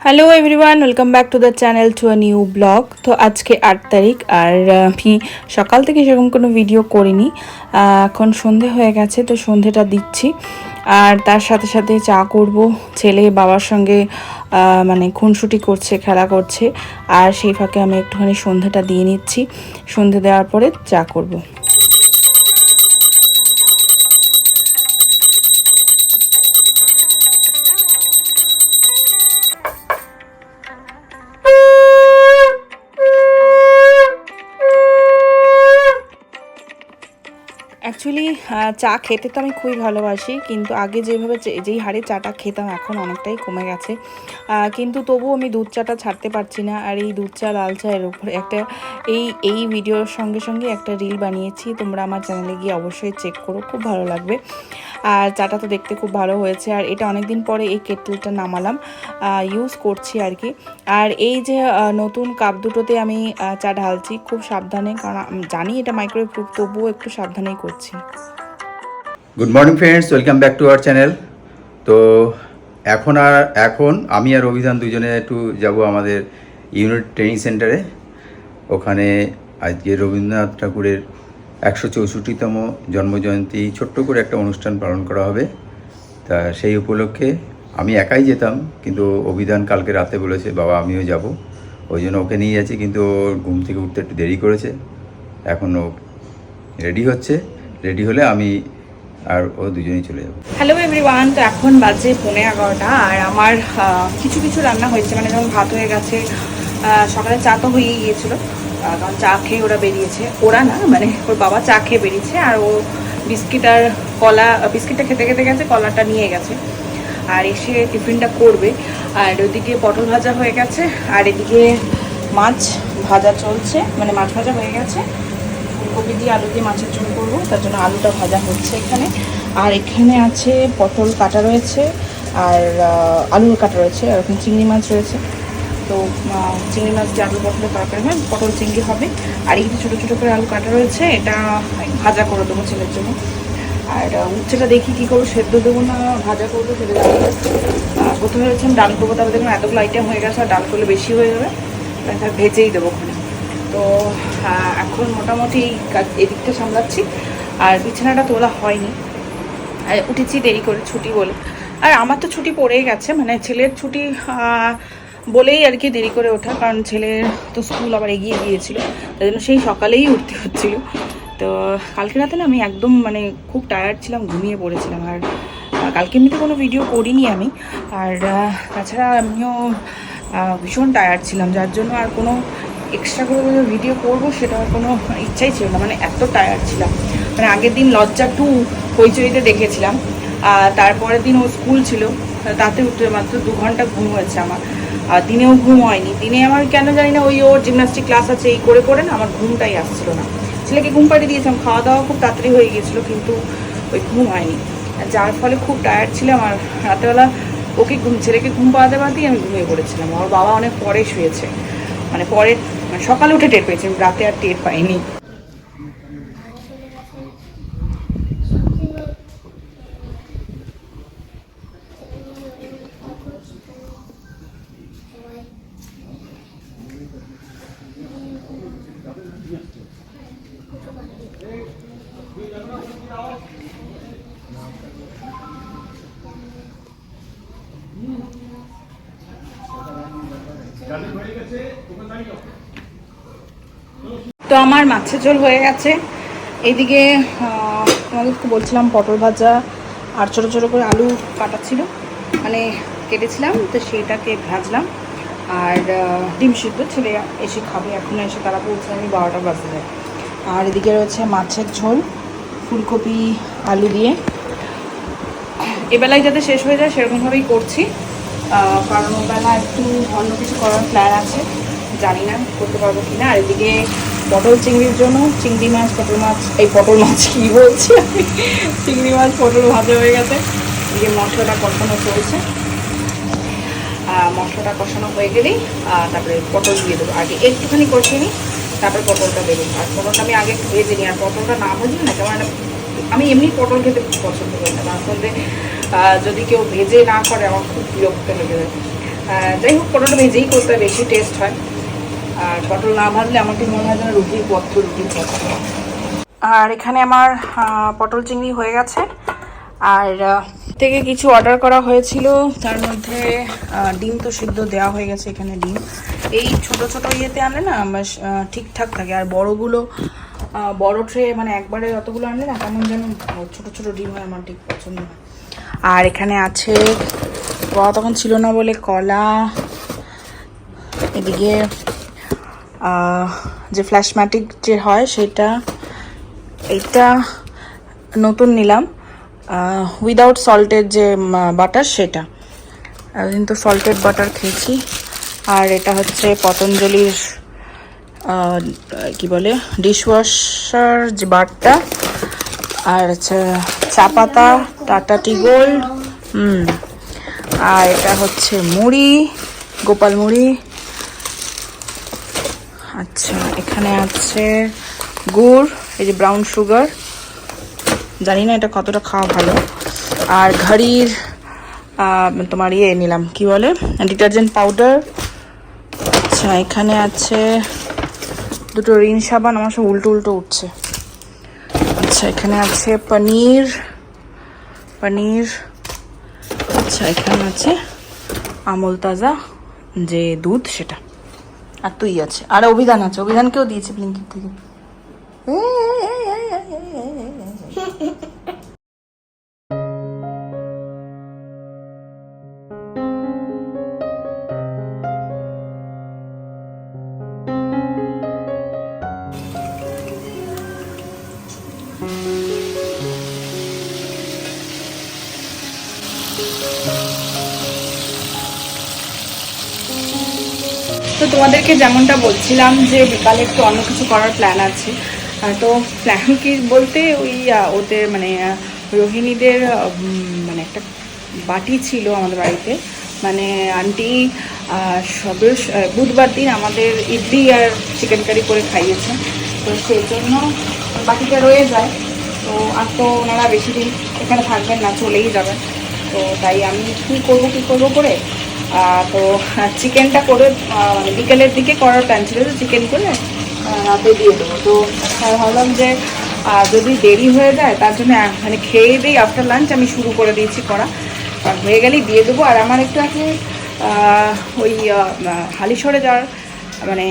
Hello everyone welcome back to the channel to a new blog তো আজকে আট তারিখ আর আমি সকাল থেকে সেরকম কোনো ভিডিও করিনি। এখন সন্ধে হয়ে গেছে, তো সন্ধেটা দিচ্ছি। আর তার সাথে সাথে চা করব, ছেলে বাবার সঙ্গে মানে খুনসুটি করছে, খেলা করছে। আর সেই ফাঁকে আমি একটুখানি সন্ধেটা দিয়ে নিচ্ছি। সন্ধে দেওয়ার পরে চা করব। চা খেতে তো আমি খুবই ভালোবাসি, কিন্তু আগে যেভাবে যেই হারে চাটা খেতাম এখন অনেকটাই কমে গেছে। কিন্তু তবুও আমি দুধ চাটা ছাড়তে পারছি না, আর এই দুধ চা, লাল চা এর উপরে একটা এই এই ভিডিওর সঙ্গে সঙ্গে একটা রিল বানিয়েছি, তোমরা আমার চ্যানেলে গিয়ে অবশ্যই চেক করো, খুব ভালো লাগবে। আর চাটা তো দেখতে খুব ভালো হয়েছে। আর এটা অনেক দিন পরে এই কেটলটা নামালাম ইউজ করছি আর কি। আর এই যে নতুন কাপ দুটোতে আমি চা ঢালছি খুব সাবধানে, কারণ জানি এটা মাইক্রোওয়েভ প্রুফ তবুও একটু সাবধানেই করছি। Good morning friends welcome back to our channel তো এখন আর, এখন আমি আর অভিধান দুজনে একটু যাব আমাদের ইউনিট ট্রেনিং সেন্টারে ওখানে আজকে রবীন্দ্রনাথ ঠাকুরের একশো চৌষট্টিতম জন্মজয়ন্তী, ছোট্ট করে একটা অনুষ্ঠান পালন করা হবে। তা সেই উপলক্ষে আমি একাই যেতাম, কিন্তু অভিধান কালকে রাতে বলেছে, বাবা, আমিও যাব। ওই জন্য ওকে নিয়ে যাচ্ছি, কিন্তু ওর ঘুম থেকে উঠতে একটু দেরি করেছে। এখনও রেডি হচ্ছে। রেডি হলে আমি আর ও দুজনেই চলে যাব। হ্যালো এভরিওয়ান তো এখন বাজে পৌনে এগারোটা, আর আমার কিছু কিছু রান্না হয়েছে মানে যেমন ভাত হয়ে গেছে সকালে চা তো হয়েই গিয়েছিল। কারণ চা খেয়ে ওরা বেরিয়েছে। ওরা না মানে ওর বাবা চা খেয়ে বেরিয়েছে আর ও বিস্কিট আর কলা বিস্কিটটা খেতে খেতে গেছে কলাটা নিয়ে গেছে। আর এসে টিফিনটা করবে। আর ওদিকে পটল ভাজা হয়ে গেছে আর এদিকে মাছ ভাজা চলছে মানে মাছ ভাজা হয়ে গেছে। ফুলকপি দিয়ে আলু দিয়ে মাছের ঝোল করব তার জন্য আলুটা ভাজা হচ্ছে এখানে। আর এখানে আছে পটল কাটা রয়েছে আর আহ, আলু কাটা রয়েছে আর চিংড়ি মাছ রয়েছে। তো চিংড়ি মাছ দিয়ে আলু পটলের তরকারি হয়, পটল চিংড়ি হবে। আর এই যে ছোটো ছোটো করে আলু কাটা রয়েছে, এটা ভাজা করে দেবো ছেলের জন্য। আর উচ্ছেটা দেখি কী করব, সেদ্ধ দেবো না, ভাজা করব সেটা প্রথমে হচ্ছে ডাল করব, তারপরে দেখুন এতগুলো আইটেম হয়ে গেছে, আর ডাল করলে বেশি হয়ে যাবে। ভেজেই দেবো ওখানে। তো এখন মোটামুটি এদিকটা সামলাচ্ছি। আর বিছানাটা তোলা হয়নি। উঠেছি দেরি করে, ছুটি বলে। আর আমার তো ছুটি পড়েই গেছে মানে ছেলের ছুটি বলেই আর কি দেরি করে ওঠা, কারণ ছেলের তো স্কুল আবার এগিয়ে গিয়েছিল, তাই জন্য সেই সকালেই উঠতে হচ্ছিল। তো কালকে রাতে না আমি একদম মানে খুব টায়ার্ড ছিলাম, ঘুমিয়ে পড়েছিলাম। আর কালকে এমনিতে কোনো ভিডিও করিনি আমি। আর তাছাড়া আমিও ভীষণ টায়ার্ড ছিলাম, যার জন্য আর কোনো এক্সট্রা করে যে ভিডিও করব সেটা কোনো ইচ্ছাই ছিল না। মানে এত টায়ার্ড ছিলাম। মানে আগের দিন লজ্জা টু হইচইতে দেখেছিলাম। আর তারপরের দিন ও স্কুল ছিল, তাতে উঠতে মাত্র দু ঘণ্টা ঘুম হয়েছে আমার। আর দিনেও ঘুম হয়নি। দিনে আমার কেন জানি না ওই ওর জিমনাস্টিক ক্লাস আছে, এই করে করে না আমার ঘুমটাই আসছিল না। ছেলেকে ঘুম পাড়িয়ে দিয়েছিলাম, খাওয়া দাওয়া খুব তাড়াতাড়ি হয়ে গিয়েছিল, কিন্তু ওই ঘুম হয়নি। যার ফলে খুব টায়ার্ড ছিলাম, আর রাতেবেলা ওকে ঘুম, ছেলেকে ঘুম পাওয়াতে পারতেই আমি ঘুমিয়ে পড়েছিলাম। ওর বাবা অনেক পরে শুয়েছে। মানে পরে মানে সকালে উঠে টের পেয়েছি, রাতে আর টের পাইনি। তো আমার মাছের ঝোল হয়ে গেছে। এইদিকে তোমাদেরকে বলছিলাম পটল ভাজা আর ছোটো ছোটো করে আলু কাটা ছিল। মানে কেটেছিলাম, তো সেইটাকে ভাজলাম। আর ডিম সিদ্ধ ছেলে এসে খাবে। এখন এসে তারা বলছে আমি বারোটা বাজতে যায় আর এদিকে রয়েছে মাছের ঝোল। ফুলকপি, আলু দিয়ে। এবেলায় যাতে শেষ হয়ে যায়, সেরকমভাবেই করছি। কারণ ওবেলা একটু অন্য কিছু করার প্ল্যান আছে। জানি না করতে পারব কি না আর এদিকে পটল চিংড়ির জন্য চিংড়ি মাছ, পটল মাছ, এই পটল মাছ কী বলছি চিংড়ি মাছ, পটল ভাজা হয়ে গেছে। এদিকে মশলাটা কষানো চলছে। মশলাটা কষানো হয়ে গেলেই তারপরে পটল দিয়ে দেবো। আগে একটুখানি কষিয়ে নিই। তারপরে পটলটা দেবো আর পটলটা আমি আগে ভেজে নিই, আর পটলটা না ভাজলে না কেমন আমি এমনি পটল খেতে খুব পছন্দ করি না। তার যদি কেউ ভেজে না করে, আমার খুব বিরক্ত লেগে যায়। যাই হোক, পটলটা ভেজেই করতে বেশি টেস্ট হয়। আর পটল না ভাজলে আমার ঠিক মনে হয় যেন রুটির পথ রুটির পথ। আর এখানে আমার পটল চিংড়ি হয়ে গেছে। আর থেকে কিছু অর্ডার করা হয়েছিল। তার মধ্যে ডিম তো সিদ্ধ দেওয়া হয়ে গেছে এখানে ডিম। এই ছোট ছোট ইয়েতে আনলে না ঠিকঠাক থাকে। আর বড়গুলো বড় ট্রে মানে একবারে অতগুলো আনলে না কেমন যেন ছোট ছোট ডিম হয়, আমার ঠিক পছন্দ হয়। আর এখানে আছে কলা তখন ছিল না বলে কলা। এদিকে যে ফ্ল্যাশম্যাটিক যে হয় সেটা এটা নতুন নিলাম। উইদাউট সল্টের যে বাটার সেটা। এতদিন তো সল্টেড বাটার খেয়েছি। আর এটা হচ্ছে পতঞ্জলির কি বলে ডিশওয়াশার যে বারটা, আর হচ্ছে চা পাতা, টাটা টি গোল্ড, হুম, আর এটা হচ্ছে মুড়ি, গোপাল মুড়ি। আচ্ছা এখানে আছে গুড়, এই যে ব্রাউন সুগার। জানি না এটা কতটা খাওয়া ভালো। আর ঘড়ির তোমার ইয়ে নিলাম, কি বলে, ডিটারজেন্ট পাউডার আচ্ছা এখানে আছে দুটো রিন সাবান, আমার সব উল্টো উল্টো উঠছে। আচ্ছা এখানে আছে পনির পনির আচ্ছা এখানে আছে আমল তাজা, যে দুধ সেটা। আর তুই আছে, আর অভিধান আছে, অভিধানকেও দিয়েছে ব্লিঙ্কির থেকে। তোমাদেরকে যেমনটা বলছিলাম যে বিকালে একটু অন্য কিছু করার প্ল্যান আছে। তো প্ল্যান কি বলতে ওই ওদের মানে রোহিণীদের মানে একটা বাটি ছিল আমাদের বাড়িতে। মানে আন্টি সবে বুধবার দিন আমাদের ইডলি আর চিকেন কারি করে খাইয়েছে। তো সেই জন্য বাটিটা রয়ে যায়। তো আর তো ওনারা বেশি দিন এখানে থাকবেন না, চলেই যাবেন। তো তাই আমি কী করব কী করব করে তো চিকেনটা করে মানে বিকেলের দিকে করার প্ল্যান ছিল তো চিকেন করে রাতে দিয়ে দেবো। তো ভাবলাম যে যদি দেরি হয়ে যায় তার জন্য মানে খেয়ে দিই আফটার লাঞ্চ আমি শুরু করে দিয়েছি করা। আর হয়ে গেলেই দিয়ে দেবো। আর আমার একটু আগে ওই আহ, হালিশহরে যাওয়ার মানে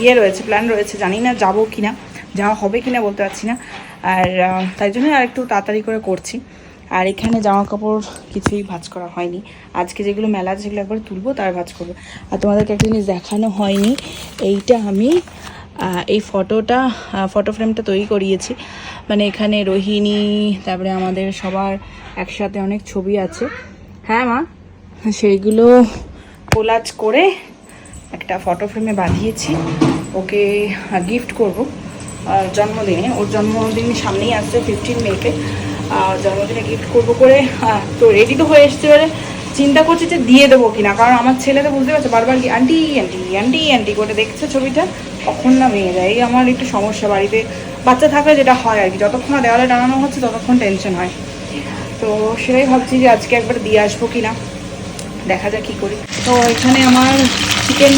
ইয়ে রয়েছে প্ল্যান রয়েছে জানি না যাব কি না যাওয়া হবে কি না বলতে পারছি না। আর তাই জন্য আর একটু তাড়াতাড়ি করে করছি। আর এখানে জামা কাপড় কিছুই ভাজ করা হয়নি। আজকে যেগুলো মেলা আছে সেগুলো একবার তুলবো, তার ভাজ করব। আর তোমাদেরকে একটা জিনিস দেখানো হয়নি, এইটা আমি এই ফটোটা ফটো ফ্রেমটা তৈরি করিয়েছি। মানে এখানে রোহিণী, তারপরে আমাদের সবার একসাথে অনেক ছবি আছে। হ্যাঁ মা, সেইগুলো কোলাজ করে একটা ফটো ফ্রেমে বাঁধিয়েছি। ওকে গিফট করব জন্মদিনে। ওর জন্মদিন সামনেই আসছে ফিফটিন মেতে জন্মদিনে গিফট করব করে আহ, তো রেডি তো হয়ে এসছে এবারে। চিন্তা করছি যে দিয়ে দেবো কিনা কারণ আমার ছেলে তো বুঝতে পারছে বারবার কি আন্টি আন্টি আন্টি আন্টি করে দেখছে ছবিটা? কখন না মেয়ে যায় এই আমার একটু সমস্যা বাড়িতে। বাচ্চা থাকলে যেটা হয় আর কি যতক্ষণ না দেওয়ালে টানানো হচ্ছে ততক্ষণ টেনশন হয়। তো সেটাই ভাবছি যে আজকে একবার দিয়ে আসব কিনা দেখা যাক কী করি। তো এখানে আমার চিকেন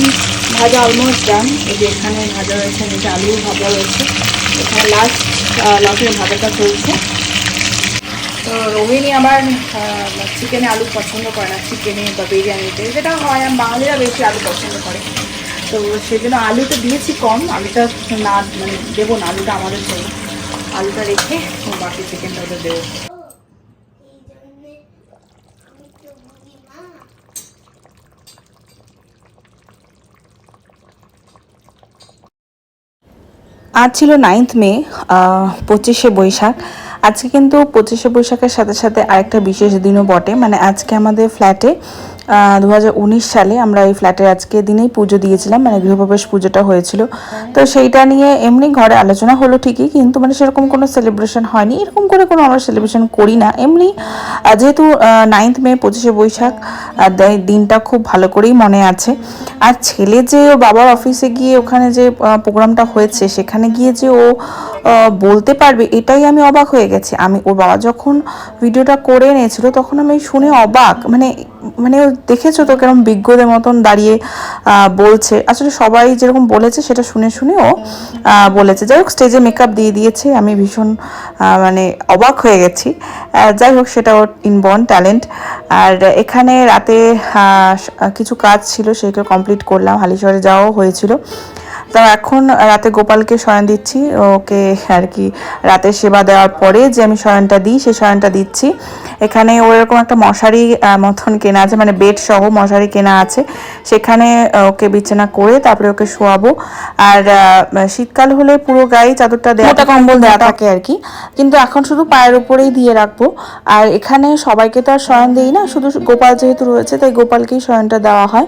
ভাজা অলমোস্ট ডান এই যে এখানে ভাজা রয়েছে নিচে আলু ভাজা রয়েছে। এখানে লাস্ট লাস্টের ভাজাটা চলছে। রোহিণী আবার চিকেনে আলু পছন্দ করে না চিকেনে বা বিরিয়ানিতে। যেটা হয় আর বাঙালিরা বেশি আলু পছন্দ করে। তো সেই জন্য আলুটা দিয়েছি কম, আলুটা না মানে দেবো না, আলুটা আমাদের জন্য। আলুটা রেখে বাকি চিকেনটা ওদের দেবো। আজ ছিল নাইন্থ মে পঁচিশে বৈশাখ। আজকে কিন্তু পঁচিশে বৈশাখের সাথে সাথে আরেকটা বিশেষ দিনও বটে। মানে আজকে আমাদের ফ্ল্যাটে দু হাজার উনিশ সালে আমরা এই ফ্ল্যাটের আজকে দিনেই পুজো দিয়েছিলাম মানে গৃহপ্রবেশ পুজোটা হয়েছিল। তো সেইটা নিয়ে এমনি ঘরে আলোচনা হলো ঠিকই, কিন্তু মানে সেরকম কোনো সেলিব্রেশন হয়নি। এরকম করে কোনো আমরা সেলিব্রেশন করি না। এমনি যেহেতু নাইন্থ মে, পঁচিশে বৈশাখ দিনটা খুব ভালো করেই মনে আছে। আর ছেলে যে ও বাবার অফিসে গিয়ে ওখানে যে প্রোগ্রামটা হয়েছে, সেখানে গিয়ে যে ও বলতে পারবে, এটাই আমি অবাক হয়ে গেছি। আমি, ওর বাবা যখন ভিডিওটা করে এনেছিল, তখন আমি শুনে অবাক মানে মানে ও দেখেছ তো কেরম বিজ্ঞদের মতন দাঁড়িয়ে বলছে। আসলে সবাই যেরকম বলেছে, সেটা শুনে শুনে ও বলেছে। যাই হোক স্টেজে মেকআপ দিয়ে দিয়েছে। আমি ভীষণ মানে অবাক হয়ে গেছি। যাই হোক, সেটা ওর ইনবর্ন ট্যালেন্ট আর এখানে রাতে কিছু কাজ ছিল, সেগুলো কমপ্লিট করলাম। হালিশহরে যাওয়াও হয়েছিল। তো এখন রাতে গোপালকে শয়ন দিচ্ছি। ওকে আর কি রাতে সেবা দেওয়ার পরে যে আমি শয়নটা দিই সেই শয়নটা দিচ্ছি। এখানে ওর এরকম একটা মশারি মতন কেনা আছে মানে বেড সহ মশারি কেনা আছে। সেখানে ওকে বিছানা করে তারপরে ওকে শোয়াবো। আর শীতকাল হলে পুরো গায়ে চাদরটা দেওয়া মোটা কম্বল দেওয়া থাকে আর কি। কিন্তু এখন শুধু পায়ের উপরেই দিয়ে রাখব। আর এখানে সবাইকে তো আর শয়ন দিই না শুধু গোপাল যেহেতু রয়েছে তাই গোপালকেই শয়নটা দেওয়া হয়।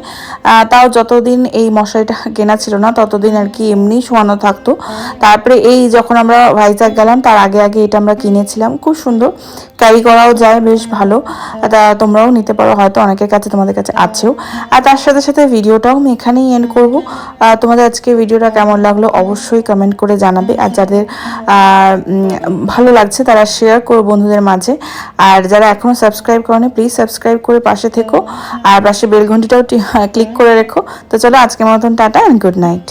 তাও যতদিন এই মশারিটা কেনা ছিল না ততদিন আর কি এমনি শোয়ানো থাকতো। তারপরে এই যখন আমরা ভাইজাগ গেলাম, তার আগে আগে এটা আমরা কিনেছিলাম। খুব সুন্দর। ক্যারি করাও যায়, বেশ ভালো। তা তোমরাও নিতে পারো, হয়তো অনেকের কাছে তোমাদের কাছে আছেও। আর তার সাথে সাথে ভিডিওটাও আমি এখানেই এন্ড করব। তোমাদের আজকে ভিডিওটা কেমন লাগল অবশ্যই কমেন্ট করে জানাবে। আর যাদের ভালো লাগছে তারা শেয়ার করো বন্ধুদের মাঝে। আর যারা এখনও সাবস্ক্রাইব করেনি প্লিজ সাবস্ক্রাইব করে পাশে থেকো। আর পাশে বেল ঘন্টিটাও ক্লিক করে রেখো। তো চলো আজকের মতন টাটা অ্যান্ড গুড নাইট